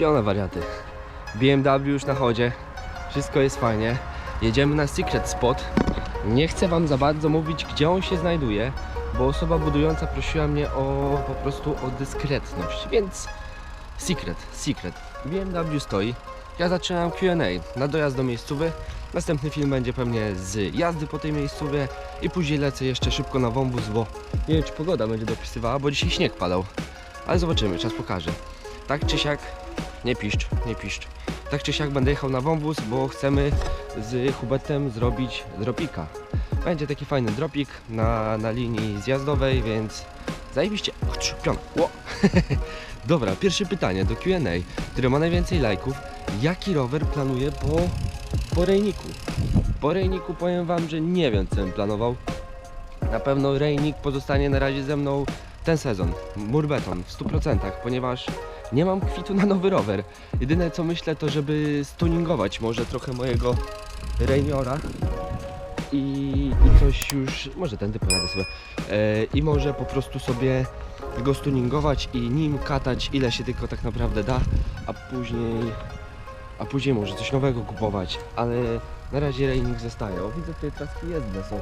Piona wariaty. BMW już na chodzie. Wszystko jest fajnie. Jedziemy na secret spot. Nie chcę wam za bardzo mówić, gdzie on się znajduje, bo osoba budująca prosiła mnie o po prostu o dyskretność, więc secret, secret. BMW stoi. Ja zaczynam Q&A na dojazd do miejscowy. Następny film będzie pewnie z jazdy po tej miejscowie i później lecę jeszcze szybko na wąwóz, bo nie wiem czy pogoda będzie dopisywała, bo dzisiaj śnieg padał. Ale zobaczymy, czas pokaże. Tak czy siak, nie piszcz, nie piszcz. Tak czy siak będę jechał na wąwóz, bo chcemy z Hubertem zrobić dropika. Będzie taki fajny dropik na, na linii zjazdowej, więc zajebiście. Pion. Dobra, pierwsze pytanie do Q&A, które ma najwięcej lajków. Jaki rower planuję po, po rejniku? Po rejniku powiem wam, że nie wiem co bym planował. Na pewno rejnik pozostanie na razie ze mną ten sezon. Murbeton w 100%, ponieważ nie mam kwitu na nowy rower. Jedyne co myślę to, żeby stuningować może trochę mojego Rainiora i, i coś już, może tędy pojadę sobie e, i może po prostu sobie go stuningować i nim katać ile się tylko tak naprawdę da, a później a później może coś nowego kupować, ale na razie Rainik zostaje. O widzę tutaj traski jezdne są.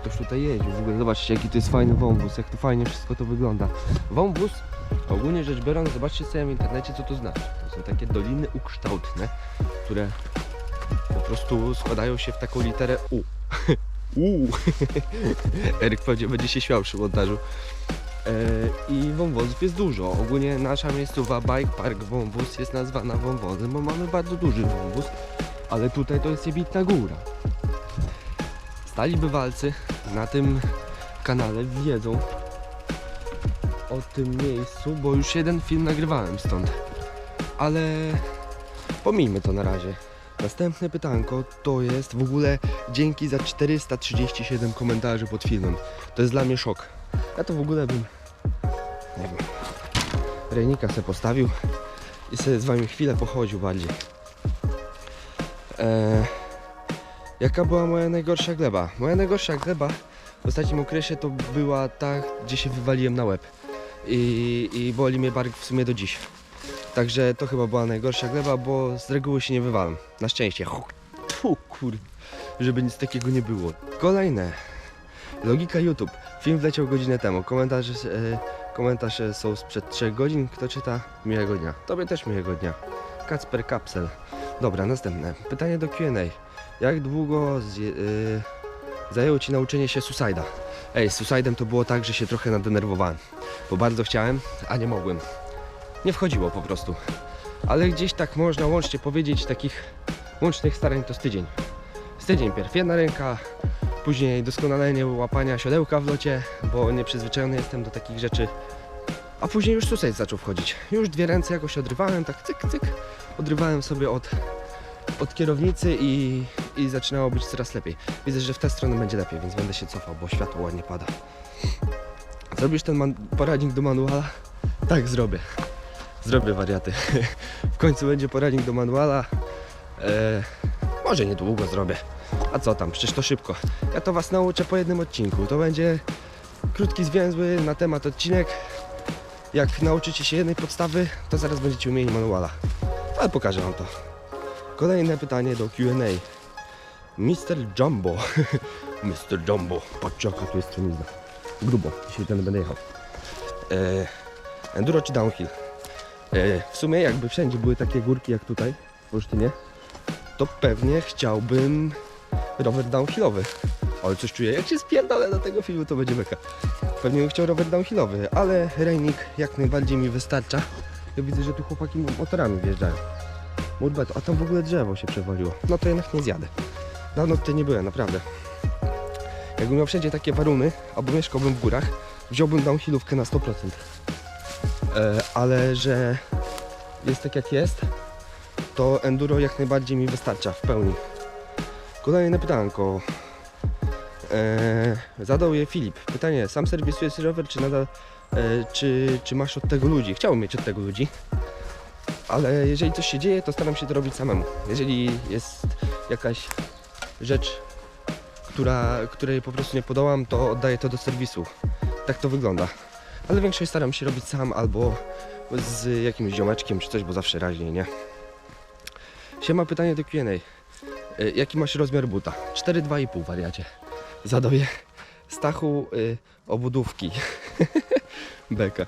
Ktoś tutaj jeździł, w ogóle zobaczcie jaki to jest fajny wąwóz, jak to fajnie wszystko to wygląda. Wąwóz, ogólnie rzecz biorąc, zobaczcie sobie w internecie co to znaczy. To są takie doliny ukształtne, które po prostu składają się w taką literę U. U. Eryk pewnie będzie się śmiał przy montażu. E, I wąwozów jest dużo. Ogólnie nasza miejscowa Bike Park Wąwóz jest nazwana wąwozem, bo mamy bardzo duży wąwóz, ale tutaj to jest jebitna góra. Stali bywalcy na tym kanale wiedzą o tym miejscu, bo już jeden film nagrywałem stąd. Ale pomijmy to na razie. Następne pytanko to jest w ogóle dzięki za 437 komentarzy pod filmem. To jest dla mnie szok. Ja to w ogóle bym, nie wiem, rejnika se postawił i sobie z wami chwilę pochodził bardziej. Eee, jaka była moja najgorsza gleba? Moja najgorsza gleba w ostatnim okresie to była ta, gdzie się wywaliłem na łeb. I, i boli mnie bark w sumie do dziś. Także to chyba była najgorsza gleba, bo z reguły się nie wywalam. Na szczęście. Fu, kur... Żeby nic takiego nie było. Kolejne. Logika YouTube. Film wleciał godzinę temu. Komentarze, e, komentarze są sprzed 3 godzin. Kto czyta? Miłego dnia. Tobie też miłego dnia. Kacper Kapsel. Dobra, następne. Pytanie do Q&A. Jak długo e, zajęło Ci nauczenie się Suicide'a? Ej, z Suicide'em to było tak, że się trochę nadenerwowałem. Bo bardzo chciałem, a nie mogłem. Nie wchodziło po prostu. Ale gdzieś tak można łącznie powiedzieć, takich łącznych starań to z tydzień. Z tydzień pierw jedna ręka, później doskonalenie łapania siodełka w locie, bo nieprzyzwyczajony jestem do takich rzeczy. A później już Suicide zaczął wchodzić. Już dwie ręce jakoś odrywałem, tak cyk, cyk. Odrywałem sobie od, od kierownicy i, i zaczynało być coraz lepiej. Widzę, że w tę stronę będzie lepiej, więc będę się cofał, bo światło ładnie pada. Zrobisz ten poradnik do manuala? Tak, zrobię. Zrobię wariaty. W końcu będzie poradnik do manuala. E, może niedługo zrobię. A co tam, przecież to szybko. Ja to was nauczę po jednym odcinku. To będzie krótki, zwięzły na temat odcinek. Jak nauczycie się jednej podstawy, to zaraz będziecie umieli manuala. Ale pokażę wam to. Kolejne pytanie do Q&A. Mr. Jumbo. Mr. Jumbo. Patrzcie jaka tu jest strzelizna. Grubo. Dzisiaj ten będę jechał. E, enduro czy downhill? E, w sumie jakby wszędzie były takie górki jak tutaj w Olsztynie, to pewnie chciałbym rower downhillowy. Ale coś czuję, jak się spierdolę do tego filmu, to będzie beka. Pewnie bym chciał rower downhillowy, ale rejnik jak najbardziej mi wystarcza. Ja widzę, że tu chłopaki motorami wjeżdżają. Murbet, a tam w ogóle drzewo się przewaliło. No to jednak nie zjadę. Dawno tutaj nie byłem, naprawdę. Jakbym miał wszędzie takie waruny, albo mieszkałbym w górach, wziąłbym downhillówkę na 100%. E, ale że jest tak jak jest, to enduro jak najbardziej mi wystarcza w pełni. Kolejne pytanko. E, zadał je Filip. Pytanie, sam serwisujesz rower, czy nadal, e, czy, czy masz od tego ludzi? Chciałbym mieć od tego ludzi, ale jeżeli coś się dzieje, to staram się to robić samemu. Jeżeli jest jakaś rzecz, która, której po prostu nie podołam, to oddaję to do serwisu. Tak to wygląda. ale większość staram się robić sam albo z jakimś ziomeczkiem czy coś, bo zawsze raźniej, nie? Siema, pytanie do Q&A. Y, Jaki masz rozmiar buta? 4,2,5 wariacie. Zadoję. Stachu y, obudówki. Beka.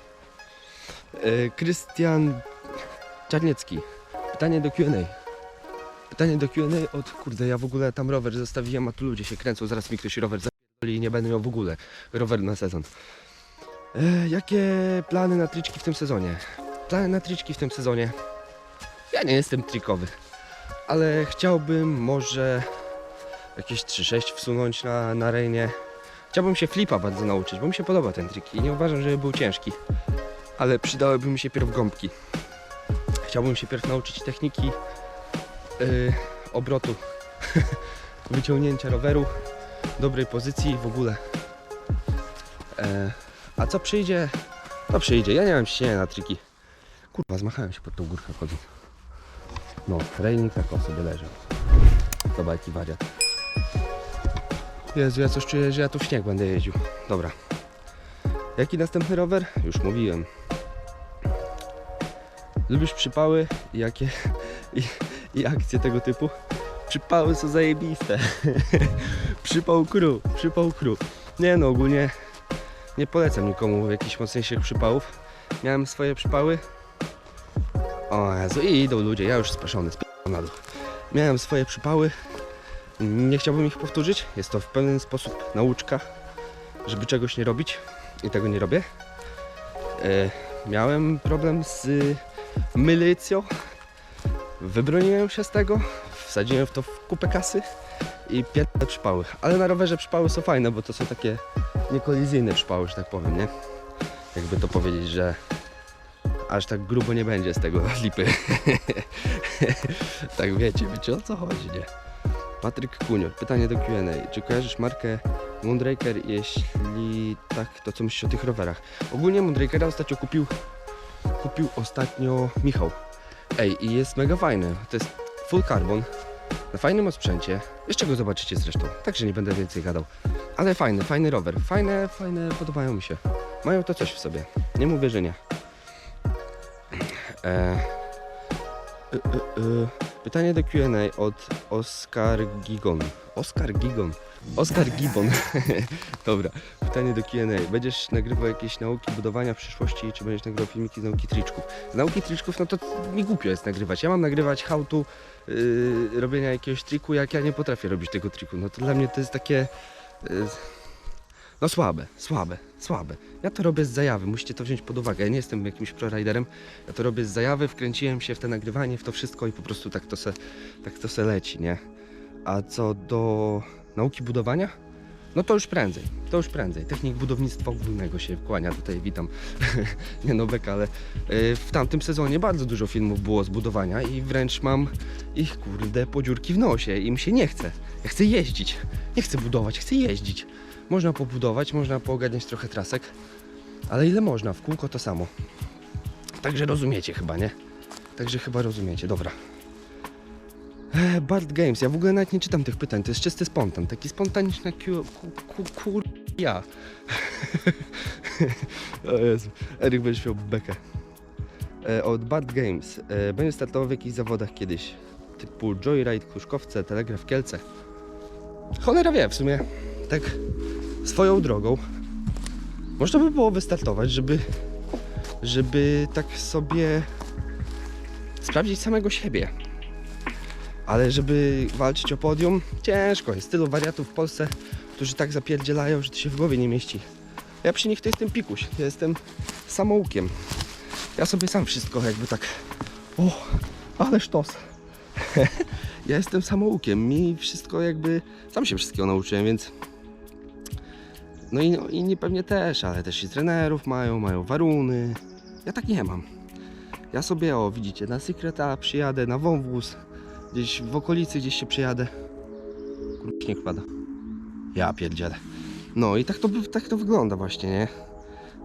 Y, Krystian Czarniecki. Pytanie do Q&A. Pytanie do Q&A od kurde, ja w ogóle tam rower zostawiłem, a tu ludzie się kręcą, zaraz mi ktoś rower zapierdoli i nie będę miał w ogóle roweru na sezon. E, jakie plany na triczki w tym sezonie? Plany na triczki w tym sezonie? Ja nie jestem trikowy, ale chciałbym może jakieś 3-6 wsunąć na, na rejnie. Chciałbym się flipa bardzo nauczyć, bo mi się podoba ten trik i nie uważam, żeby był ciężki. Ale przydałyby mi się pierw gąbki. Chciałbym się pierw nauczyć techniki yy, obrotu, wyciągnięcia roweru, dobrej pozycji w ogóle. E, a co przyjdzie? To przyjdzie. Ja nie mam ciśnienia na triki. Kurwa, zmachałem się pod tą górkę chodząc. No, rejnik tak o sobie leży. Zobacz jaki wariat. Jezu, ja coś czuję, że ja tu w śnieg będę jeździł. Dobra. Jaki następny rower? Już mówiłem. Lubisz przypały? Jakie? I, I akcje tego typu? Przypały są zajebiste. przypał kru, przypał kru. Nie no, ogólnie nie polecam nikomu jakichś mocniejszych przypałów. Miałem swoje przypały. O Jezu, i idą ludzie, ja już speszony, sp***am na dół. Miałem swoje przypały. Nie chciałbym ich powtórzyć. Jest to w pewien sposób nauczka, żeby czegoś nie robić i tego nie robię. E, miałem problem z mylicją. Wybroniłem się z tego. Wsadziłem w to w kupę kasy i pierdolę przypały. Ale na rowerze przypały są fajne, bo to są takie niekolizyjne przypały, że tak powiem, nie? Jakby to powiedzieć, że aż tak grubo nie będzie z tego lipy. tak wiecie, wiecie o co chodzi, nie? Patryk Kunior, pytanie do Q&A. Czy kojarzysz markę Moonraker? Jeśli tak, to co myślisz o tych rowerach? Ogólnie Moonrakera ostatnio kupił kupił ostatnio Michał. Ej, i jest mega fajny. To jest full carbon, na fajnym osprzęcie. Jeszcze go zobaczycie zresztą, także nie będę więcej gadał. Ale fajny, fajny rower. Fajne, fajne, podobają mi się. Mają to coś w sobie. Nie mówię, że nie. E, y, y, y. Pytanie do Q&A od Oskar Gigon. Oskar Gigon. Oskar Gibbon. Dobra. Pytanie do Q&A. Będziesz nagrywał jakieś nauki budowania w przyszłości, czy będziesz nagrywał filmiki z nauki triczków? Z nauki triczków, no to mi głupio jest nagrywać. Ja mam nagrywać how to yy, robienia jakiegoś triku, jak ja nie potrafię robić tego triku. No to dla mnie to jest takie... Yy, no słabe, słabe, słabe. Ja to robię z zajawy, musicie to wziąć pod uwagę. Ja nie jestem jakimś proriderem, ja to robię z zajawy, wkręciłem się w te nagrywanie, w to wszystko i po prostu tak to se, tak to se leci, nie? A co do nauki budowania? No to już prędzej, to już prędzej. Technik budownictwa ogólnego się kłania, tutaj witam. nie no beka, ale yy, w tamtym sezonie bardzo dużo filmów było z budowania i wręcz mam ich kurde podziurki w nosie. Im się nie chce. Ja chcę jeździć, nie chcę budować, chcę jeździć. Można pobudować, można poogarniać trochę trasek, ale ile można? W kółko to samo. Także rozumiecie chyba, nie? Także chyba rozumiecie, dobra. E, Bart Games, ja w ogóle nawet nie czytam tych pytań, to jest czysty spontan, taki spontaniczny ku, ku, ku, kur... ja. o Jezu, Eryk będzie miał bekę. E, od Bart Games, e, startował w jakichś zawodach kiedyś, typu Joyride, Kruszkowce, Telegraf Kielce. Cholera wie, w sumie, tak swoją drogą. Można by było wystartować, żeby, żeby tak sobie sprawdzić samego siebie. Ale żeby walczyć o podium, ciężko jest. Tylu wariatów w Polsce, którzy tak zapierdzielają, że to się w głowie nie mieści. Ja przy nich to jestem pikuś, ja jestem samoukiem. Ja sobie sam wszystko jakby tak... O, ale sztos. ja jestem samoukiem, mi wszystko jakby... Sam się wszystkiego nauczyłem, więc... No i no, inni pewnie też, ale też i trenerów mają, mają waruny. Ja tak nie mam. Ja sobie, o widzicie, na Secreta przyjadę, na wąwóz, gdzieś w okolicy gdzieś się przyjadę. Kurwa, śnieg pada. Ja pierdzielę. No i tak to, tak to wygląda właśnie, nie?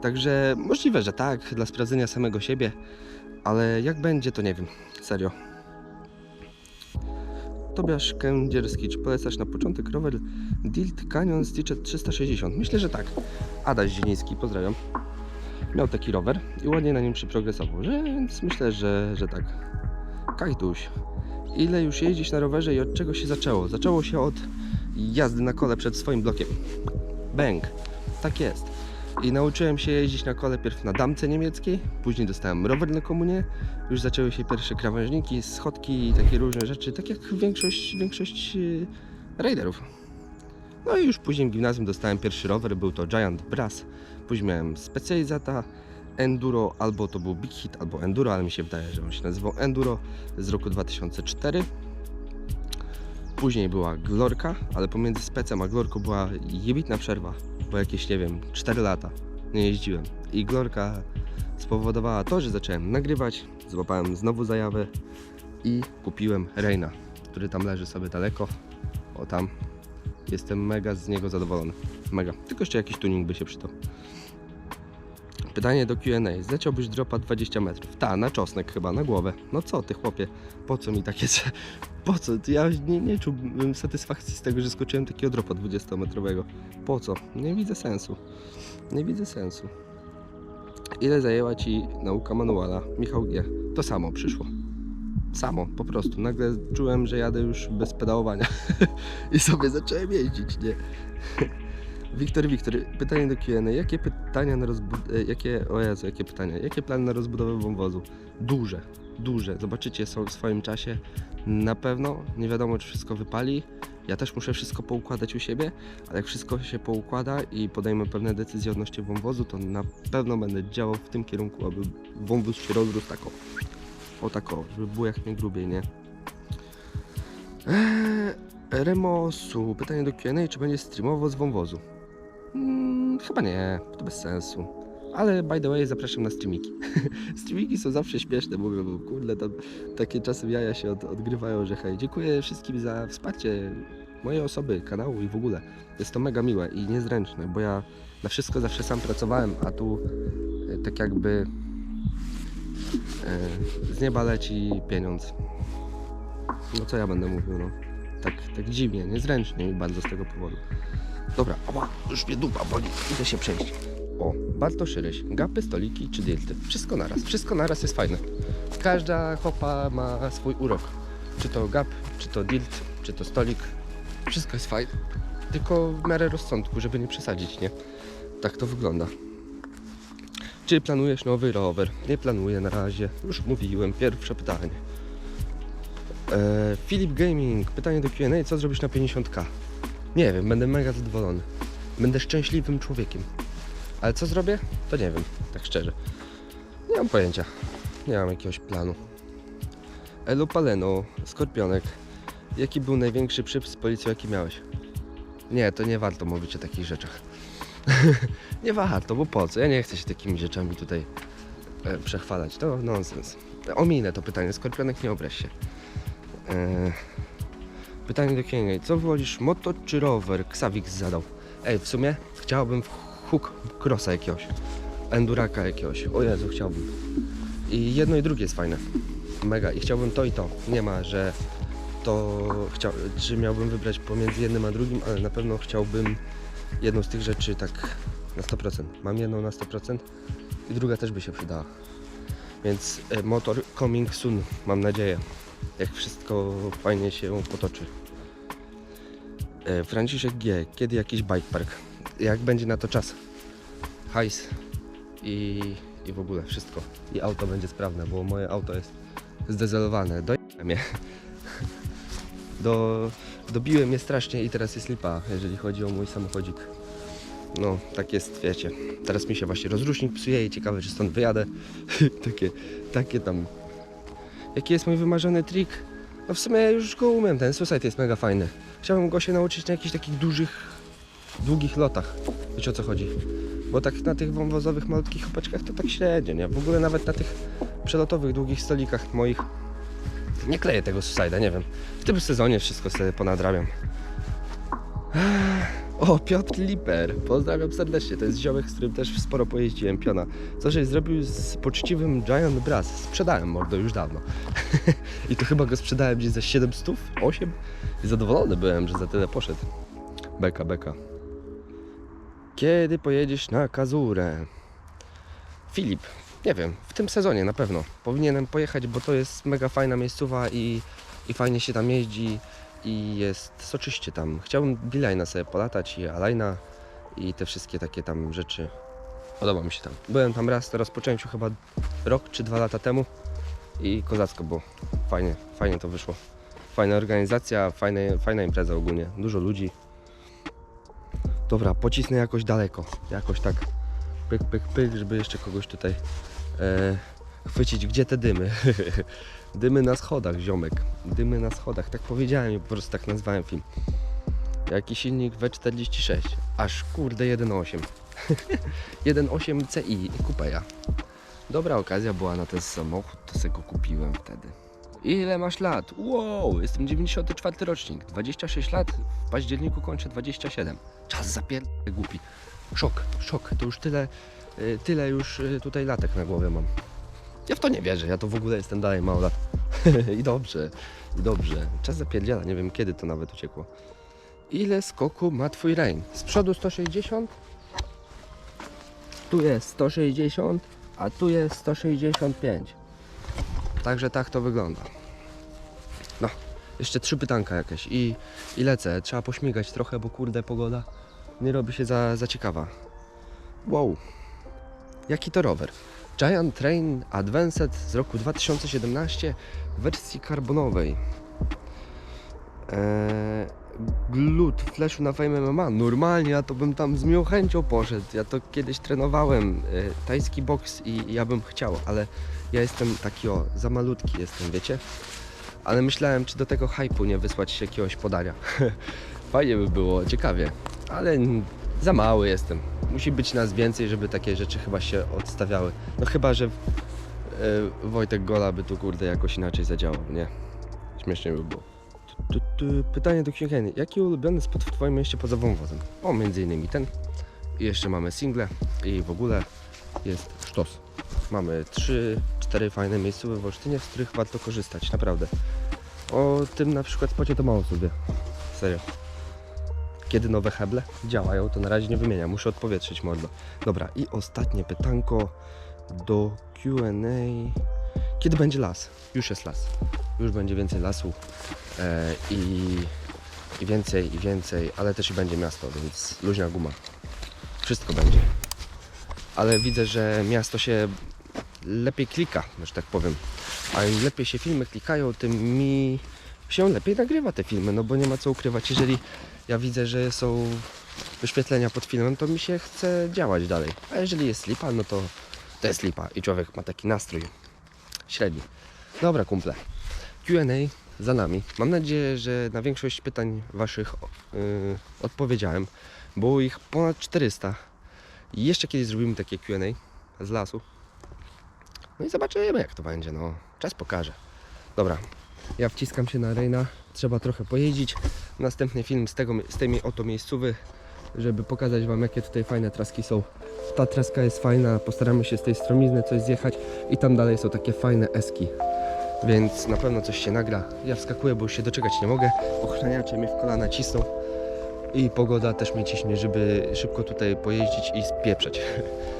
Także możliwe, że tak, dla sprawdzenia samego siebie, ale jak będzie, to nie wiem. Serio. Tobiasz Kędzierski, czy polecasz na początek rower Dilt Canyon Stitchet 360? Myślę, że tak. Adaś Zieliński, pozdrawiam. miał taki rower i ładnie na nim przyprogresował, więc myślę, że, że tak. Kajtuś, ile już jeździsz na rowerze i od czego się zaczęło? Zaczęło się od jazdy na kole przed swoim blokiem. Bęk. Tak jest. I nauczyłem się jeździć na kole pierw na damce niemieckiej, później dostałem rower na komunie, już zaczęły się pierwsze krawężniki, schodki i takie różne rzeczy, tak jak większość, większość yy, raiderów. No i już później w gimnazjum dostałem pierwszy rower, był to Giant Brass. Później miałem specjalizata Enduro, albo to był Big Hit, albo Enduro, ale mi się wydaje, że on się nazywał Enduro z roku 2004. Później była Glorka, ale pomiędzy specem a Glorką była jebitna przerwa, bo jakieś, nie wiem, 4 lata nie jeździłem. I Glorka spowodowała to, że zacząłem nagrywać, złapałem znowu zajawę i kupiłem Reina, który tam leży sobie daleko, o tam. Jestem mega z niego zadowolony. Mega. Tylko jeszcze jakiś tuning by się przydał. Pytanie do Q&A. Zleciałbyś dropa 20 metrów? Ta, na czosnek chyba, na głowę. No co ty chłopie, po co mi takie... Po co? Ja nie, nie czułbym satysfakcji z tego, że skoczyłem takiego dropa 20-metrowego. Po co? Nie widzę sensu. Nie widzę sensu. Ile zajęła Ci nauka manuala? Michał G. To samo przyszło. Samo, po prostu. Nagle czułem, że jadę już bez pedałowania. I sobie zacząłem jeździć, nie? Wiktor, Wiktor, pytanie do Q&A. Jakie pytania na rozbudowę... Jakie... O Jezu, jakie pytania? Jakie plany na rozbudowę wąwozu? Duże, duże. Zobaczycie są w swoim czasie. Na pewno. Nie wiadomo, czy wszystko wypali. Ja też muszę wszystko poukładać u siebie, ale jak wszystko się poukłada i podejmę pewne decyzje odnośnie wąwozu, to na pewno będę działał w tym kierunku, aby wąwóz się rozrósł tako. O tako, żeby było jak najgrubiej, nie? Eee, Remosu, pytanie do Q&A, czy będzie streamowo z wąwozu? Mm, chyba nie, to bez sensu. Ale by the way, zapraszam na streamiki. streamiki są zawsze śmieszne, mówię, bo kurde, tam takie czasem jaja się od, odgrywają, że hej, dziękuję wszystkim za wsparcie mojej osoby, kanału i w ogóle. Jest to mega miłe i niezręczne, bo ja na wszystko zawsze sam pracowałem, a tu e, tak jakby e, z nieba leci pieniądz. No co ja będę mówił, no. Tak, tak dziwnie, niezręcznie mi bardzo z tego powodu. Dobra, ała, już mnie dupa boli, idę się przejść. O, Bartosz Ryś, gapy, stoliki czy dilty. Wszystko naraz, wszystko naraz jest fajne. Każda hopa ma swój urok. Czy to gap, czy to dilt, czy to stolik. Wszystko jest fajne. Tylko w miarę rozsądku, żeby nie przesadzić, nie? Tak to wygląda. Czy planujesz nowy rower? Nie planuję na razie. Już mówiłem, pierwsze pytanie. Filip Gaming, pytanie do Q&A, co zrobisz na 50k? Nie wiem, będę mega zadowolony. Będę szczęśliwym człowiekiem. Ale co zrobię? To nie wiem, tak szczerze. Nie mam pojęcia. Nie mam jakiegoś planu. Elu Paleno, Skorpionek. Jaki był największy przyp z policją, jaki miałeś? Nie, to nie warto mówić o takich rzeczach. nie warto, bo po co? Ja nie chcę się takimi rzeczami tutaj e, przechwalać. To nonsens. Ominę to pytanie. Skorpionek, nie obraź się. E, pytanie do Kienia. Co wolisz, moto czy rower? Ksawik zadał. Ej, w sumie chciałbym hook crossa jakiegoś. Enduraka jakiegoś. O Jezu, chciałbym. I jedno i drugie jest fajne. Mega. I chciałbym to i to. Nie ma, że to chciał, czy miałbym wybrać pomiędzy jednym a drugim, ale na pewno chciałbym jedną z tych rzeczy tak na 100%. Mam jedną na 100% i druga też by się przydała. Więc e, motor coming soon, mam nadzieję. Jak wszystko fajnie się potoczy. E, Franciszek G. Kiedy jakiś bike park? Jak będzie na to czas? Hajs i, i w ogóle wszystko. I auto będzie sprawne, bo moje auto jest zdezelowane. Dojechałem je. Do, dobiłem je strasznie i teraz jest lipa, jeżeli chodzi o mój samochodzik. No, tak jest, wiecie. Teraz mi się właśnie rozrusznik psuje i ciekawe, czy stąd wyjadę. takie, takie tam. Jaki jest mój wymarzony trik? No w sumie już go umiem, ten Suicide jest mega fajny. Chciałbym go się nauczyć na jakichś takich dużych, długich lotach. Wiecie o co chodzi? Bo tak na tych wąwozowych, malutkich opaczkach to tak średnio, nie? W ogóle nawet na tych przelotowych, długich stolikach moich nie kleję tego Suicide'a, nie wiem. W tym sezonie wszystko sobie ponadrabiam. O, Piotr Liper. Pozdrawiam serdecznie. To jest ziomek, z którym też sporo pojeździłem piona. Co żeś zrobił z poczciwym Giant Brass? Sprzedałem mordo już dawno. I to chyba go sprzedałem gdzieś za 700, 8 i zadowolony byłem, że za tyle poszedł. Beka, beka. Kiedy pojedziesz na Kazurę? Filip, nie wiem, w tym sezonie na pewno powinienem pojechać, bo to jest mega fajna miejscowa i, i fajnie się tam jeździ i jest soczyście tam. Chciałbym Bilajna sobie polatać i Alajna i te wszystkie takie tam rzeczy. Podoba mi się tam. Byłem tam raz, to rozpoczęciu chyba rok czy dwa lata temu i kozacko było. Fajnie, fajnie to wyszło. Fajna organizacja, fajne, fajna impreza ogólnie. Dużo ludzi. Dobra, pocisnę jakoś daleko. Jakoś tak pyk, pyk, pyk, żeby jeszcze kogoś tutaj e, chwycić. Gdzie te dymy? dymy na schodach, ziomek. Dymy na schodach. Tak powiedziałem po prostu tak nazwałem film. Jaki silnik W46? Aż kurde 1.8. 1.8 CI Coupe'a. Dobra okazja była na ten samochód, to sobie go kupiłem wtedy. Ile masz lat? Wow, jestem 94 rocznik, 26 lat, w październiku kończę 27. Czas zapier... głupi. Szok, szok, to już tyle, y, tyle już y, tutaj latek na głowie mam. Ja w to nie wierzę, ja to w ogóle jestem dalej mało. I dobrze, i dobrze. Czas zapierdziela, nie wiem kiedy to nawet uciekło. Ile skoku ma twój Rain? Z przodu 160, tu jest 160, a tu jest 165. Także tak to wygląda. No, jeszcze trzy pytanka jakieś i, i lecę. Trzeba pośmigać trochę, bo kurde pogoda nie robi się za, za ciekawa. Wow, jaki to rower? Giant Train Advanced z roku 2017 w wersji karbonowej. Eee, glut flashu na Fame MMA. Normalnie ja to bym tam z miłą chęcią poszedł. Ja to kiedyś trenowałem e, tajski boks i ja bym chciał, ale ja jestem taki o, za malutki jestem, wiecie? Ale myślałem, czy do tego hypu nie wysłać jakiegoś podania. Fajnie by było, ciekawie, ale za mały jestem. Musi być nas więcej, żeby takie rzeczy chyba się odstawiały. No chyba, że e, Wojtek Gola by tu kurde jakoś inaczej zadziałał, nie? Śmiesznie by było. Tu, tu, pytanie do Q&A. Jaki ulubiony spot w Twoim mieście poza wąwozem? O, między innymi ten. I jeszcze mamy single i w ogóle jest sztos. Mamy 3-4 fajne miejscowe w Olsztynie, z których warto korzystać, naprawdę. O tym na przykład spocie to mało sobie. Serio. Kiedy nowe heble działają, to na razie nie wymieniam. Muszę odpowietrzyć mordo. Dobra, i ostatnie pytanko do Q&A. Kiedy będzie las? Już jest las. Już będzie więcej lasu e, i, i więcej, i więcej, ale też i będzie miasto, więc luźna guma. Wszystko będzie. Ale widzę, że miasto się lepiej klika, że tak powiem. A im lepiej się filmy klikają, tym mi się lepiej nagrywa te filmy, no bo nie ma co ukrywać. Jeżeli ja widzę, że są wyświetlenia pod filmem, to mi się chce działać dalej. A jeżeli jest lipa, no to to jest lipa i człowiek ma taki nastrój średni. Dobra, kumple. Q&A za nami. Mam nadzieję, że na większość pytań Waszych yy, odpowiedziałem. Było ich ponad 400. I jeszcze kiedyś zrobimy takie Q&A z lasu. No i zobaczymy jak to będzie, no. Czas pokaże. Dobra, ja wciskam się na Reina. Trzeba trochę pojeździć. Następny film z, tego, z tej oto miejscowy, żeby pokazać Wam jakie tutaj fajne traski są. Ta traska jest fajna, postaramy się z tej stromizny coś zjechać i tam dalej są takie fajne eski. Więc na pewno coś się nagra. Ja wskakuję, bo już się doczekać nie mogę. Ochraniacze mnie w kolana cisną. I pogoda też mnie ciśnie, żeby szybko tutaj pojeździć i spieprzeć.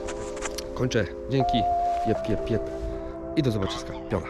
Kończę. Dzięki. Jep, jep, jep. I do zobaczyska. Piona.